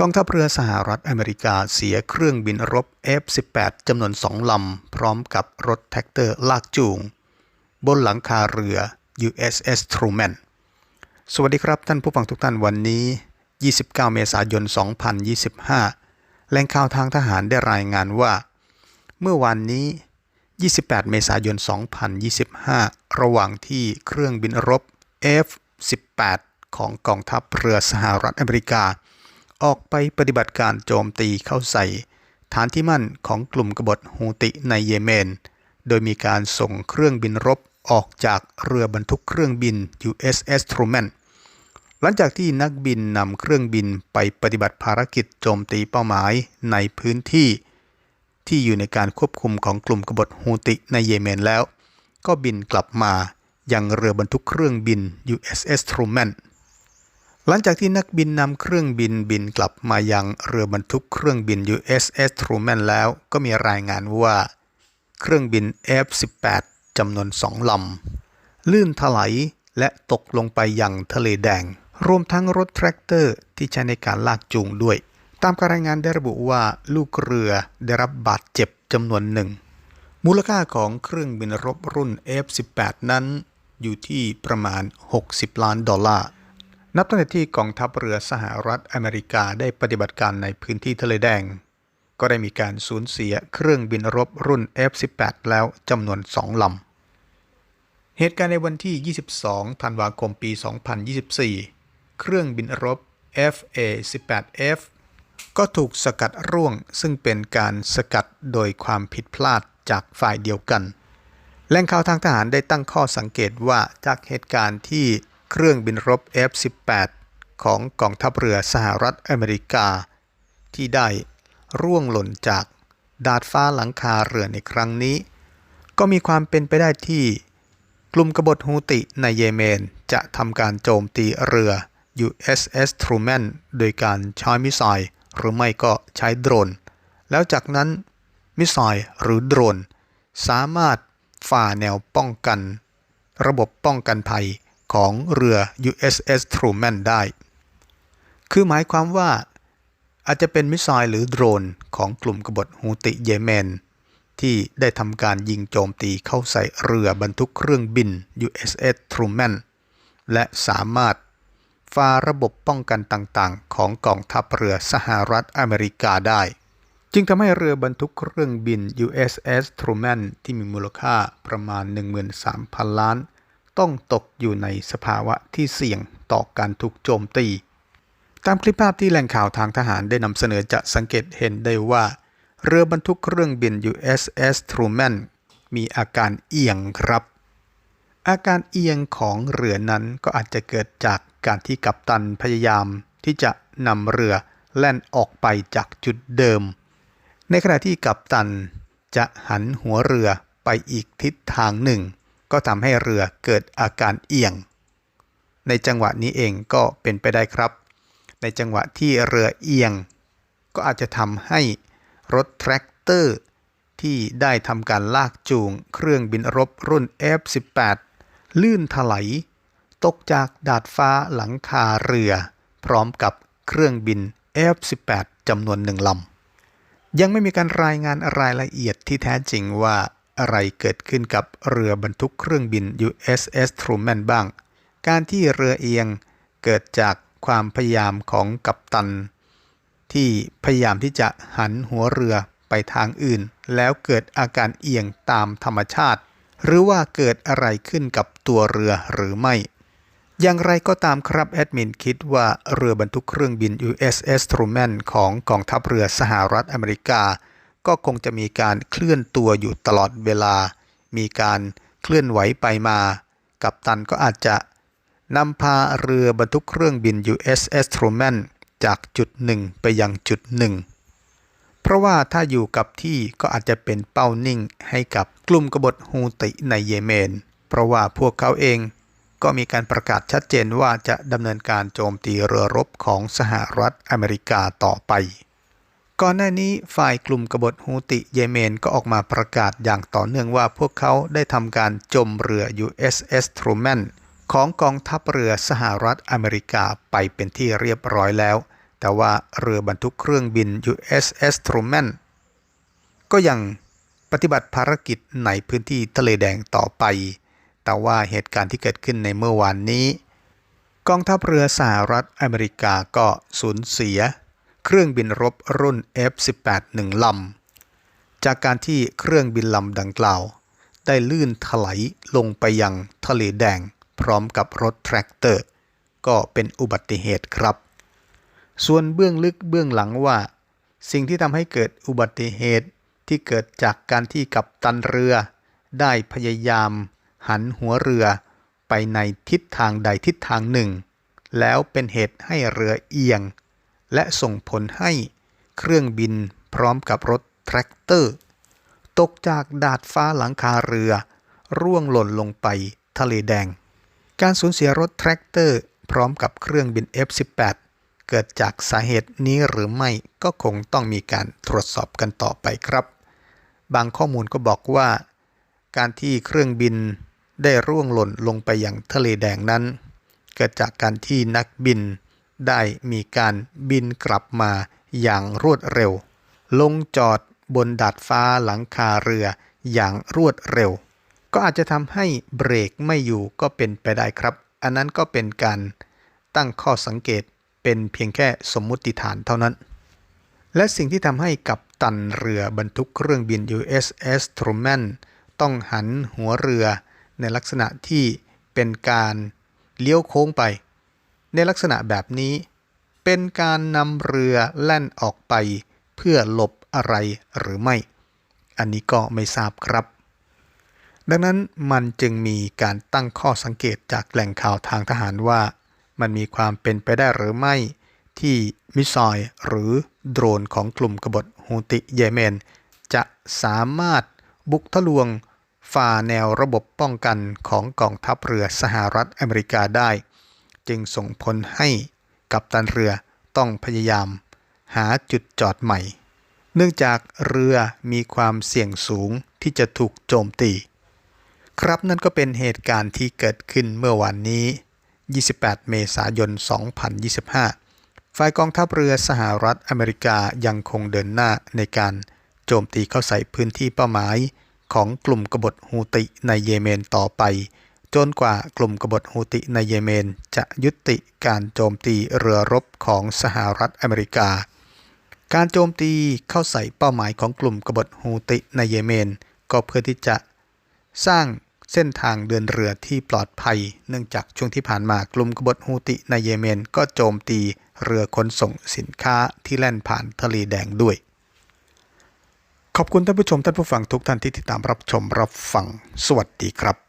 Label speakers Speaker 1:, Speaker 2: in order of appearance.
Speaker 1: กองทัพเรือสหรัฐอเมริกาเสียเครื่องบินรบ F-18 จำนวนสองลำ พร้อมกับรถแท็กเตอร์ลากจูง บนหลังคาเรือ USS Truman สวัสดีครับท่านผู้ฟังทุกท่านวันนี้ 29 เมษายน 2025 แหล่งข่าวทางทหารได้รายงานว่า เมื่อวันนี้ 28 เมษายน 2025 ระหว่างที่เครื่องบินรบ F-18 ของกองทัพเรือสหรัฐอเมริกา ออกไปปฏิบัติการโจมตีเข้าใส่ ฐานที่มั่นของกลุ่มกบฏฮูติในเยเมน โดยมีการส่งเครื่องบินรบออกจากเรือบรรทุกเครื่องบิน USS Truman หลังจากที่นักบินนำเครื่องบินไปปฏิบัติภารกิจโจมตีเป้าหมายในพื้นที่ ที่อยู่ในการควบคุมของกลุ่มกบฏฮูติในเยเมนแล้ว ก็บินกลับมายังเรือบรรทุกเครื่องบิน USS Truman หลังจากที่นักบินนำเครื่องบินบินกลับมายังเรือบรรทุกเครื่องบิน USS Truman แล้วก็มีรายงานว่า เครื่องบิน F-18 จำนวนสองลำ ลื่นถลายและตกลงไปยังทะเลแดง รวมทั้งรถแทรกเตอร์ที่ใช้ในการลากจูงด้วย ตามการรายงานได้ระบุว่าลูกเรือได้รับบาดเจ็บจำนวนหนึ่ง มูลค่าของเครื่องบินรบรุ่น F-18 นั้นอยู่ที่ประมาณ 60 ล้านดอลลาร์ นับตั้งแต่ที่กองทัพเรือสหรัฐอเมริกาได้ปฏิบัติการในพื้นที่ทะเลแดง ก็ได้มีการสูญเสียเครื่องบินรบรุ่น F-18 แล้วจำนวนสองลำ เหตุการณ์ในวันที่ 22 ธันวาคมปี 2024 เครื่องบินรบ FA-18F ก็ถูกสกัดร่วงซึ่งเป็นการสกัดโดยความผิดพลาดจากฝ่ายเดียวกัน แหล่งข่าวทางทหารได้ตั้งข้อสังเกตว่าจากเหตุการณ์ที่ เครื่องบินรบ F-18 ของกองทัพเรือสหรัฐอเมริกา ที่ได้ร่วงหล่นจากดาดฟ้าหลังคาเรือในครั้งนี้ ก็มีความเป็นไปได้ที่ กลุ่มกบฏฮูติในเยเมนจะทำการโจมตีเรือ USS Truman โดยการใช้มิสไซล์หรือไม่ก็ใช้โดรน แล้วจากนั้นมิสไซล์หรือโดรน สามารถฝ่าแนวป้องกัน ระบบป้องกันภัย ของเรือ USS Truman ได้ คือหมายความว่าอาจจะเป็นมิสไซล์หรือโดรนของกลุ่มกบฏฮูติเยเมน ที่ได้ทำการยิงโจมตีเข้าใส่เรือบรรทุกเครื่องบิน USS Truman และสามารถฝ่าระบบป้องกันต่างๆ ของกองทัพเรือสหรัฐอเมริกาได้ จึงทำให้เรือบรรทุกเครื่องบิน USS Truman ที่มีมูลค่าประมาณ 13,000 ล้าน ต้องตกอยู่ในสภาวะที่เสี่ยงต่อการถูกโจมตี ตามคลิปภาพที่แหล่งข่าวทางทหารได้นำเสนอจะสังเกตเห็นได้ว่า เรือบรรทุกเครื่องบิน USS Truman มีอาการเอียงครับ อาการเอียงของเรือนั้นก็อาจจะเกิดจากการที่กัปตันพยายามที่จะนำเรือแล่นออกไปจากจุดเดิม ในขณะที่กัปตันจะหันหัวเรือไปอีกทิศทางหนึ่ง ก็ทำให้เรือเกิดอาการเอียง ในจังหวะนี้เองก็เป็นไปได้ครับ ในจังหวะที่เรือเอียง ก็อาจจะทำให้รถแทรกเตอร์ที่ได้ทำการลากจูงเครื่องบินรบรุ่น F-18 ลื่นถลายตกจากดาดฟ้าหลังคาเรือ พร้อมกับเครื่องบิน F-18 จำนวนหนึ่งลำ ยังไม่มีการรายงานรายละเอียดที่แท้จริงว่า อะไรเกิดขึ้นกับเรือบรรทุกเครื่องบิน USS Truman บ้าง การที่เรือเอียงเกิดจากความพยายามของกัปตัน ที่พยายามที่จะหันหัวเรือไปทางอื่น แล้วเกิดอาการเอียงตามธรรมชาติ หรือว่าเกิดอะไรขึ้นกับตัวเรือหรือไม่ อย่างไรก็ตามครับแอดมินคิดว่าเรือบรรทุกเครื่องบิน USS Truman ของกองทัพเรือสหรัฐอเมริกา ก็คงจะมีการเคลื่อนตัวอยู่ตลอดเวลา มีการเคลื่อนไหวไปมา กัปตันก็อาจจะนำพาเรือบรรทุกเครื่องบิน USS Truman จากจุดหนึ่งไปยังจุดหนึ่งเพราะว่าถ้าอยู่กับที่ก็อาจจะเป็นเป้านิ่งให้กับกลุ่มกบฏฮูติในเยเมน เพราะว่าพวกเขาเองก็มีการประกาศชัดเจนว่าจะดำเนินการโจมตีเรือรบของสหรัฐอเมริกาต่อไป ก่อนหน้านี้ฝ่ายกลุ่มกบฏฮูติเยเมนก็ออกมาประกาศอย่างต่อเนื่องว่าพวกเขาได้ทำการจมเรือ USS Truman ของกองทัพเรือสหรัฐอเมริกาไปเป็นที่เรียบร้อยแล้ว แต่ว่าเรือบรรทุกเครื่องบิน USS Truman ก็ยังปฏิบัติภารกิจในพื้นที่ทะเลแดงต่อไป แต่ว่าเหตุการณ์ที่เกิดขึ้นในเมื่อวานนี้ กองทัพเรือสหรัฐอเมริกาก็สูญเสีย เครื่องบินรบรุ่น F-18 หนึ่งลำ จากการที่เครื่องบินลำดังกล่าว ได้ลื่นถลายลงไปยังทะเลแดงพร้อมกับรถแทรกเตอร์ ก็เป็นอุบัติเหตุครับ ส่วนเบื้องลึกเบื้องหลังว่า สิ่งที่ทำให้เกิดอุบัติเหตุที่เกิดจากการที่กัปตันเรือ ได้พยายาม หันหัวเรือไปในทิศทางใดทิศทางหนึ่ง แล้วเป็นเหตุให้เรือเอียง และส่งผลให้เครื่องบินพร้อมกับรถแทรกเตอร์ ตกจากดาดฟ้าหลังคาเรือ ร่วงหล่นลงไปทะเลแดง การสูญเสียรถแทรกเตอร์ พร้อมกับเครื่องบิน F-18 เกิดจากสาเหตุนี้หรือไม่ก็คงต้องมีการตรวจสอบกันต่อไปครับ บางข้อมูลก็บอกว่า การที่เครื่องบินได้ร่วงหล่นลงไปอยังทะเลแดงนั้น เกิดจากการที่นักบิน ได้มีการบินกลับมาอย่างรวดเร็ว ลงจอดบนดาดฟ้าหลังคาเรืออย่างรวดเร็ว ก็อาจจะทำให้เบรกไม่อยู่ก็เป็นไปได้ครับ อันนั้นก็เป็นการตั้งข้อสังเกตเป็นเพียงแค่สมมุติฐานเท่านั้น และสิ่งที่ทำให้กับตันเรือบรรทุกเครื่องบิน USS Truman ต้องหันหัวเรือในลักษณะที่เป็นการเลี้ยวโค้งไป ในลักษณะแบบนี้ เป็นการนำเรือแล่นออกไป เพื่อหลบอะไรหรือไม่ อันนี้ก็ไม่ทราบครับ ดังนั้นมันจึงมีการตั้งข้อสังเกตจากแหล่งข่าวทางทหารว่า มันมีความเป็นไปได้หรือไม่ ที่มิสไซล์หรือโดรนของกลุ่มกบฏฮูติเยเมน จะสามารถบุกทะลวงฝ่าแนวระบบป้องกันของกองทัพเรือสหรัฐอเมริกาได้ จึงส่งผลให้กัปตันเรือต้องพยายาม หาจุดจอดใหม่ เนื่องจากเรือมีความเสี่ยงสูงที่จะถูกโจมตี ครับนั่นก็เป็นเหตุการณ์ที่เกิดขึ้นเมื่อวันนี้ 28 เมษายน 2025 ฝ่ายกองทัพเรือสหรัฐอเมริกายังคงเดินหน้าในการโจมตีเข้าใส่พื้นที่เป้าหมายของกลุ่มกบฏฮูติในเยเมนต่อไป จนกว่ากลุ่มกบฏฮูติในเยเมนจะยุติการโจมตีเรือรบของสหรัฐอเมริกา การโจมตีเข้าใส่เป้าหมายของกลุ่มกบฏฮูติในเยเมน ก็เพื่อที่จะสร้างเส้นทางเดินเรือที่ปลอดภัย เนื่องจากช่วงที่ผ่านมากลุ่มกบฏฮูติในเยเมนก็โจมตีเรือขนส่งสินค้าที่แล่นผ่านทะเลแดงด้วย ขอบคุณท่านผู้ชมท่านผู้ฟังทุกท่านที่ติดตามรับชมรับฟัง สวัสดีครับ